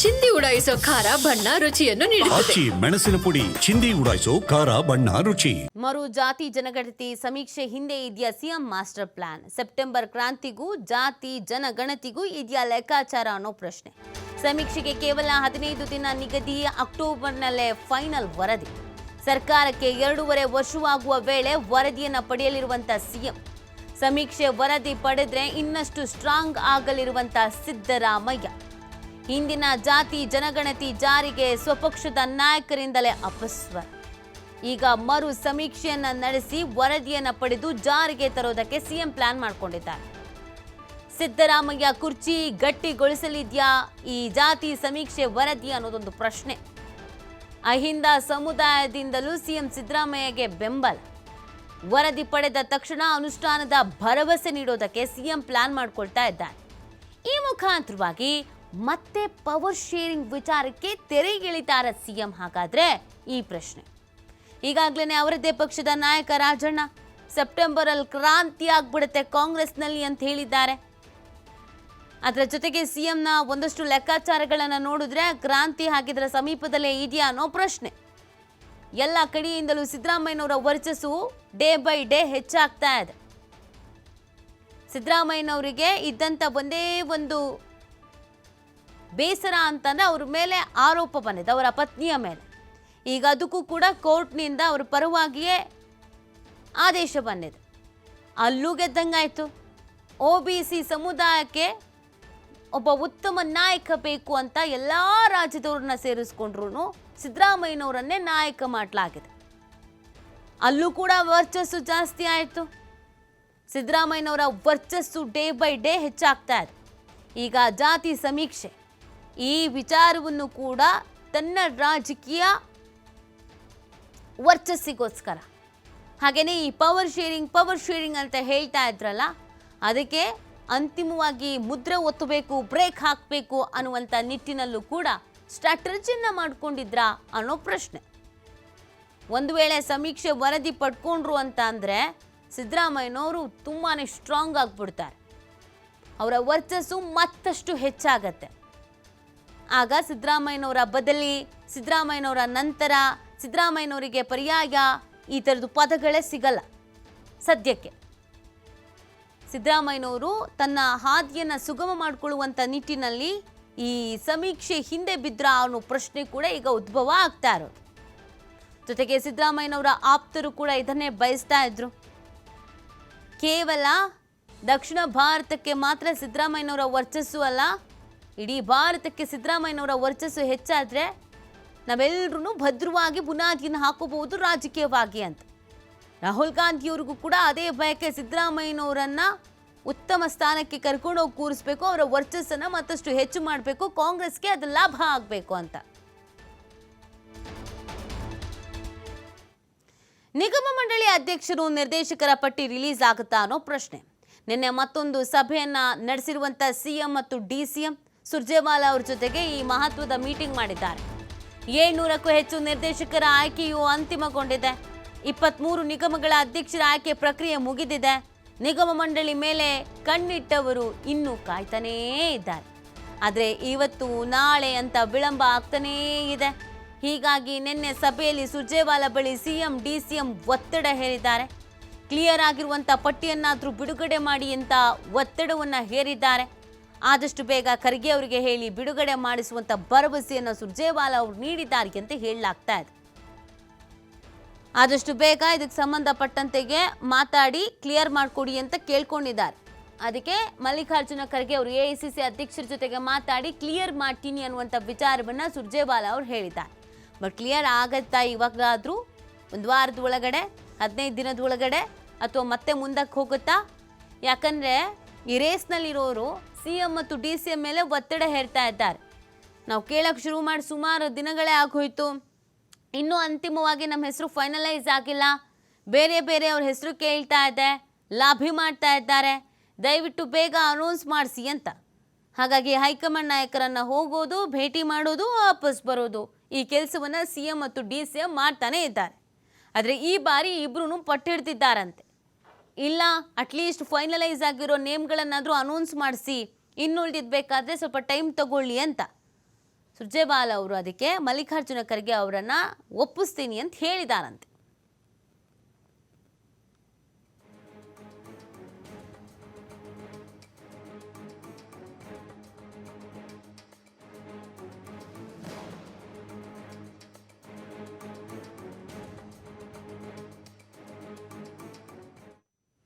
ಚಿಂದಿ ಉಡಾಯಿಸೋ ಖಾರ ಬಣ್ಣ ರುಚಿಯನ್ನು ನೀಡುತ್ತದೆ. ಆಚಿ ಮೆಣಸಿನ ಪುಡಿ ಚಿಂದಿ ಉಡಾಯಿಸೋ ಖಾರ ಬಣ್ಣ ರುಚಿ. ಮರು ಜಾತಿ ಜನಗಣತಿ ಸಮೀಕ್ಷೆ ಹಿಂದೆ ಇದೆಯಾ ಸಿಎಂ ಮಾಸ್ಟರ್ ಪ್ಲಾನ್. ಸೆಪ್ಟೆಂಬರ್ ಕ್ರಾಂತಿಗೂ ಜಾತಿ ಜನಗಣತಿಗೂ ಇದೆಯಾ ಲೆಕ್ಕಾಚಾರ ಅನ್ನೋ ಪ್ರಶ್ನೆ. ಸಮೀಕ್ಷೆಗೆ ಕೇವಲ ಹದಿನೈದು ದಿನ ನಿಗದಿ ಅಕ್ಟೋಬರ್ನಲ್ಲೇ ಫೈನಲ್ ವರದಿ. ಸರ್ಕಾರಕ್ಕೆ ಎರಡೂವರೆ ವರ್ಷವಾಗುವ ವೇಳೆ ವರದಿಯನ್ನು ಪಡೆಯಲಿರುವಂತ ಸಿಎಂ. ಸಮೀಕ್ಷೆ ವರದಿ ಪಡೆದ್ರೆ ಇನ್ನಷ್ಟು ಸ್ಟ್ರಾಂಗ್ ಆಗಲಿರುವಂತ ಸಿದ್ದರಾಮಯ್ಯ. ಹಿಂದಿನ ಜಾತಿ ಜನಗಣತಿ ಜಾರಿಗೆ ಸ್ವಪಕ್ಷದ ನಾಯಕರಿಂದಲೇ ಅಪಸ್ವರ ಈಗ ಮರು ಸಮೀಕ್ಷೆಯನ್ನ ನಡೆಸಿ ವರದಿಯನ್ನ ಪಡೆದು ಜಾರಿಗೆ ತರೋದಕ್ಕೆ ಸಿಎಂ ಪ್ಲಾನ್ ಮಾಡಿಕೊಂಡಿದ್ದಾರೆ. ಸಿದ್ದರಾಮಯ್ಯ ಕುರ್ಚಿ ಗಟ್ಟಿಗೊಳಿಸಲಿದ್ಯಾ? ಈ ಜಾತಿ ಸಮೀಕ್ಷೆ ವರದಿ ಅನ್ನೋದೊಂದು ಪ್ರಶ್ನೆ. ಅಹಿಂದ ಸಮುದಾಯದಿಂದಲೂ ಸಿಎಂ ಸಿದ್ದರಾಮಯ್ಯಗೆ ಬೆಂಬಲ. ವರದಿ ಪಡೆದ ತಕ್ಷಣ ಅನುಷ್ಠಾನದ ಭರವಸೆ ನೀಡೋದಕ್ಕೆ ಸಿಎಂ ಪ್ಲಾನ್ ಮಾಡ್ಕೊಳ್ತಾ ಇದ್ದಾರೆ. ಈ ಮುಖಾಂತರವಾಗಿ ಮತ್ತೆ ಪವರ್ ಶೇರಿಂಗ್ ವಿಚಾರಕ್ಕೆ ತೆರೆಗಿಳಿತಾರ ಸಿಎಂ ಹಾಗಾದ್ರೆ? ಈ ಪ್ರಶ್ನೆ. ಈಗಾಗಲೇ ಅವರದ್ದೇ ಪಕ್ಷದ ನಾಯಕ ರಾಜಣ್ಣ ಸೆಪ್ಟೆಂಬರ್ ಅಲ್ಲಿ ಕ್ರಾಂತಿ ಆಗ್ಬಿಡುತ್ತೆ ಕಾಂಗ್ರೆಸ್ನಲ್ಲಿ ಅಂತ ಹೇಳಿದ್ದಾರೆ. ಅದರ ಜೊತೆಗೆ ಸಿಎಂನ ಒಂದಷ್ಟು ಲೆಕ್ಕಾಚಾರಗಳನ್ನು ನೋಡಿದ್ರೆ ಕ್ರಾಂತಿ ಹಾಕಿದ್ರ ಸಮೀಪದಲ್ಲೇ ಇದೆಯಾ ಅನ್ನೋ ಪ್ರಶ್ನೆ. ಎಲ್ಲ ಕಡೆಯಿಂದಲೂ ಸಿದ್ದರಾಮಯ್ಯನವರ ವರ್ಚಸ್ಸು ಡೇ ಬೈ ಡೇ ಹೆಚ್ಚಾಗ್ತಾ ಇದೆ. ಸಿದ್ದರಾಮಯ್ಯನವರಿಗೆ ಇದ್ದಂಥ ಒಂದೇ ಒಂದು ಬೇಸರ ಅಂತಂದ್ರೆ ಅವ್ರ ಮೇಲೆ ಆರೋಪ ಬಂದಿದೆ, ಅವರ ಪತ್ನಿಯ ಮೇಲೆ. ಈಗ ಅದಕ್ಕೂ ಕೂಡ ಕೋರ್ಟ್ನಿಂದ ಅವ್ರ ಪರವಾಗಿಯೇ ಆದೇಶ ಬಂದಿದೆ. ಅಲ್ಲೂ ಗೆದ್ದಂಗಾಯಿತು. ಒ ಬಿ ಸಿ ಸಮುದಾಯಕ್ಕೆ ಒಬ್ಬ ಉತ್ತಮ ನಾಯಕ ಬೇಕು ಅಂತ ಎಲ್ಲ ರಾಜ್ಯದವ್ರನ್ನ ಸೇರಿಸ್ಕೊಂಡ್ರು ಸಿದ್ದರಾಮಯ್ಯನವರನ್ನೇ ನಾಯಕ ಮಾಡಲಾಗಿದೆ. ಅಲ್ಲೂ ಕೂಡ ವರ್ಚಸ್ಸು ಜಾಸ್ತಿ ಆಯಿತು. ಸಿದ್ದರಾಮಯ್ಯನವರ ವರ್ಚಸ್ಸು ಡೇ ಬೈ ಡೇ ಹೆಚ್ಚಾಗ್ತಾ ಇದೆ. ಈಗ ಜಾತಿ ಸಮೀಕ್ಷೆ. ಈ ವಿಚಾರವನ್ನು ಕೂಡ ತನ್ನ ರಾಜಕೀಯ ವರ್ಚಸ್ಸಿಗೋಸ್ಕರ. ಹಾಗೆಯೇ ಈ ಪವರ್ ಶೇರಿಂಗ್ ಪವರ್ ಶೇರಿಂಗ್ ಅಂತ ಹೇಳ್ತಾ ಇದ್ರಲ್ಲ, ಅದಕ್ಕೆ ಅಂತಿಮವಾಗಿ ಮುದ್ರೆ ಒತ್ತಬೇಕು ಬ್ರೇಕ್ ಹಾಕಬೇಕು ಅನ್ನುವಂಥ ನಿಟ್ಟಿನಲ್ಲೂ ಕೂಡ ಸ್ಟ್ರಾಟಜಿನ ಮಾಡ್ಕೊಂಡಿದ್ರಾ ಅನ್ನೋ ಪ್ರಶ್ನೆ. ಒಂದು ವೇಳೆ ಸಮೀಕ್ಷೆ ವರದಿ ಪಡ್ಕೊಂಡ್ರು ಅಂತ ಅಂದರೆ ಸಿದ್ದರಾಮಯ್ಯನವರು ತುಂಬಾ ಸ್ಟ್ರಾಂಗ್ ಆಗಿಬಿಡ್ತಾರೆ. ಅವರ ವರ್ಚಸ್ಸು ಮತ್ತಷ್ಟು ಹೆಚ್ಚಾಗತ್ತೆ. ಆಗ ಸಿದ್ದರಾಮಯ್ಯನವರ ಬದಲಿ, ಸಿದ್ದರಾಮಯ್ಯನವರ ನಂತರ ಸಿದ್ದರಾಮಯ್ಯನವರಿಗೆ ಪರ್ಯಾಯ ಈ ಥರದ್ದು ಪದಗಳೇ ಸಿಗಲ್ಲ. ಸದ್ಯಕ್ಕೆ. ಸಿದ್ದರಾಮಯ್ಯನವರು ತನ್ನ ಹಾದಿಯನ್ನು ಸುಗಮ ಮಾಡಿಕೊಳ್ಳುವಂಥ ನಿಟ್ಟಿನಲ್ಲಿ ಈ ಸಮೀಕ್ಷೆ ಹಿಂದೆ ಬಿದ್ದರ ಅನ್ನೋ ಪ್ರಶ್ನೆ ಕೂಡ ಈಗ ಉದ್ಭವ ಆಗ್ತಾ ಇರೋದು. ಜೊತೆಗೆ ಸಿದ್ದರಾಮಯ್ಯನವರ ಆಪ್ತರು ಕೂಡ ಇದನ್ನೇ ಬಯಸ್ತಾ ಇದ್ರು. ಕೇವಲ ದಕ್ಷಿಣ ಭಾರತಕ್ಕೆ ಮಾತ್ರ ಸಿದ್ದರಾಮಯ್ಯನವರ ವರ್ಚಸ್ಸು ಅಲ್ಲ ಇಡೀ ಭಾರತಕ್ಕೆ ಸಿದ್ದರಾಮಯ್ಯನವರ ವರ್ಚಸ್ಸು ಹೆಚ್ಚಾದರೆ ನಾವೆಲ್ಲರೂ ಭದ್ರವಾಗಿ ಬುನಾದಿಯನ್ನು ಹಾಕೋಬಹುದು ರಾಜಕೀಯವಾಗಿ ಅಂತ. ರಾಹುಲ್ ಗಾಂಧಿಯವ್ರಿಗೂ ಕೂಡ ಅದೇ ಬಯಕೆ ಸಿದ್ದರಾಮಯ್ಯನವರನ್ನು ಉತ್ತಮ ಸ್ಥಾನಕ್ಕೆ ಕರ್ಕೊಂಡೋಗಿ ಕೂರಿಸ್ಬೇಕು, ಅವರ ವರ್ಚಸ್ಸನ್ನು ಮತ್ತಷ್ಟು ಹೆಚ್ಚು ಮಾಡಬೇಕು, ಕಾಂಗ್ರೆಸ್ಗೆ ಅದು ಲಾಭ ಆಗಬೇಕು ಅಂತ. ನಿಗಮ ಮಂಡಳಿ ಅಧ್ಯಕ್ಷರು, ನಿರ್ದೇಶಕರ ಪಟ್ಟಿ ರಿಲೀಸ್ ಆಗುತ್ತಾ ಅನ್ನೋ ಪ್ರಶ್ನೆ. ನಿನ್ನೆ ಮತ್ತೊಂದು ಸಭೆಯನ್ನ ನಡೆಸಿರುವಂತ ಸಿಎಂ ಮತ್ತು ಡಿಸಿಎಂ ಸುರ್ಜೇವಾಲಾ ಅವ್ರ ಜೊತೆಗೆ ಈ ಮಹತ್ವದ ಮೀಟಿಂಗ್ ಮಾಡಿದ್ದಾರೆ. ಏಳ್ನೂರಕ್ಕೂ ಹೆಚ್ಚು ನಿರ್ದೇಶಕರ ಆಯ್ಕೆಯು ಅಂತಿಮಗೊಂಡಿದೆ. ಇಪ್ಪತ್ಮೂರು ನಿಗಮಗಳ ಅಧ್ಯಕ್ಷರ ಆಯ್ಕೆ ಪ್ರಕ್ರಿಯೆ ಮುಗಿದಿದೆ. ನಿಗಮ ಮಂಡಳಿ ಮೇಲೆ ಕಣ್ಣಿಟ್ಟವರು ಇನ್ನೂ ಕಾಯ್ತಾನೇ ಇದ್ದಾರೆ. ಆದರೆ ಇವತ್ತು ನಾಳೆ ಅಂತ ವಿಳಂಬ ಆಗ್ತಾನೇ ಇದೆ. ಹೀಗಾಗಿ ನಿನ್ನೆ ಸಭೆಯಲ್ಲಿ ಸುರ್ಜೇವಾಲಾ ಬಳಿ ಸಿಎಂ, ಡಿಸಿಎಂ ಒತ್ತಡ ಹೇರಿದ್ದಾರೆ. ಕ್ಲಿಯರ್ ಆಗಿರುವಂಥ ಪಟ್ಟಿಯನ್ನಾದರೂ ಬಿಡುಗಡೆ ಮಾಡಿ ಅಂತ ಒತ್ತಡವನ್ನು ಹೇರಿದ್ದಾರೆ. ಆದಷ್ಟು ಬೇಗ ಖರ್ಗೆ ಅವರಿಗೆ ಹೇಳಿ ಬಿಡುಗಡೆ ಮಾಡಿಸುವಂತ ಭರವಸೆಯನ್ನು ಸುರ್ಜೇವಾಲಾ ಅವರು ನೀಡಿದ್ದಾರೆ ಅಂತ ಹೇಳಲಾಗ್ತಾ ಇದೆ. ಆದಷ್ಟು ಬೇಗ ಇದಕ್ಕೆ ಸಂಬಂಧಪಟ್ಟಂತೆಗೆ ಮಾತಾಡಿ ಕ್ಲಿಯರ್ ಮಾಡಿಕೊಡಿ ಅಂತ ಕೇಳ್ಕೊಂಡಿದ್ದಾರೆ. ಅದಕ್ಕೆ ಮಲ್ಲಿಕಾರ್ಜುನ ಖರ್ಗೆ ಅವರು ಎ ಅಧ್ಯಕ್ಷರ ಜೊತೆಗೆ ಮಾತಾಡಿ ಕ್ಲಿಯರ್ ಮಾಡ್ತೀನಿ ಅನ್ನುವಂಥ ವಿಚಾರವನ್ನು ಸುರ್ಜೇವಾಲಾ ಅವರು ಹೇಳಿದ್ದಾರೆ. ಬಟ್ ಕ್ಲಿಯರ್ ಆಗತ್ತಾ ಇವಾಗಾದರೂ? ಒಂದು ವಾರದ ಒಳಗಡೆ, ಹದಿನೈದು ದಿನದ ಒಳಗಡೆ, ಅಥವಾ ಮತ್ತೆ ಮುಂದಕ್ಕೆ ಹೋಗುತ್ತಾ? ಯಾಕಂದರೆ ಈ ರೇಸ್ನಲ್ಲಿರೋರು ಸಿ ಎಂ ಮತ್ತು ಡಿ ಸಿ ಎಂ ಮೇಲೆ ಒತ್ತಡ ಹೇರ್ತಾ ಇದ್ದಾರೆ. ನಾವು ಕೇಳಕ್ಕೆ ಶುರು ಮಾಡಿ ಸುಮಾರು ದಿನಗಳೇ ಆಗೋಯ್ತು. ಇನ್ನೂ ಅಂತಿಮವಾಗಿ ನಮ್ಮ ಹೆಸರು ಫೈನಲೈಸ್ ಆಗಿಲ್ಲ. ಬೇರೆ ಬೇರೆ ಅವ್ರ ಹೆಸರು ಕೇಳ್ತಾ ಇದೆ, ಲಾಭಿ ಮಾಡ್ತಾ ಇದ್ದಾರೆ. ದಯವಿಟ್ಟು ಬೇಗ ಅನೌನ್ಸ್ ಮಾಡಿಸಿ ಅಂತ. ಹಾಗಾಗಿ ಹೈಕಮಾಂಡ್ ನಾಯಕರನ್ನು ಹೋಗೋದು, ಭೇಟಿ ಮಾಡೋದು, ವಾಪಸ್ ಬರೋದು ಈ ಕೆಲಸವನ್ನು ಸಿ ಎಂ ಮತ್ತು ಡಿ ಸಿ ಎಂ ಮಾಡ್ತಾನೇ ಇದ್ದಾರೆ. ಆದರೆ ಈ ಬಾರಿ ಇಬ್ಬರೂ ಪಟ್ಟಿಡ್ತಿದ್ದಾರಂತೆ ಇಲ್ಲ ಅಟ್ಲೀಸ್ಟ್ ಫೈನಲೈಸ್ ಆಗಿರೋ ನೇಮ್ಗಳನ್ನಾದರೂ ಅನೌನ್ಸ್ ಮಾಡಿಸಿ ಇನ್ನು ಬೇಕಾದರೆ ಸ್ವಲ್ಪ ಟೈಮ್ ತಗೊಳ್ಳಿ ಅಂತ. ಸುರ್ಜೇವಾಲ ಅವರು ಅದಕ್ಕೆ ಮಲ್ಲಿಕಾರ್ಜುನ ಖರ್ಗೆ ಅವರನ್ನು ಒಪ್ಪಿಸ್ತೀನಿ ಅಂತ ಹೇಳಿದಾರಂತೆ.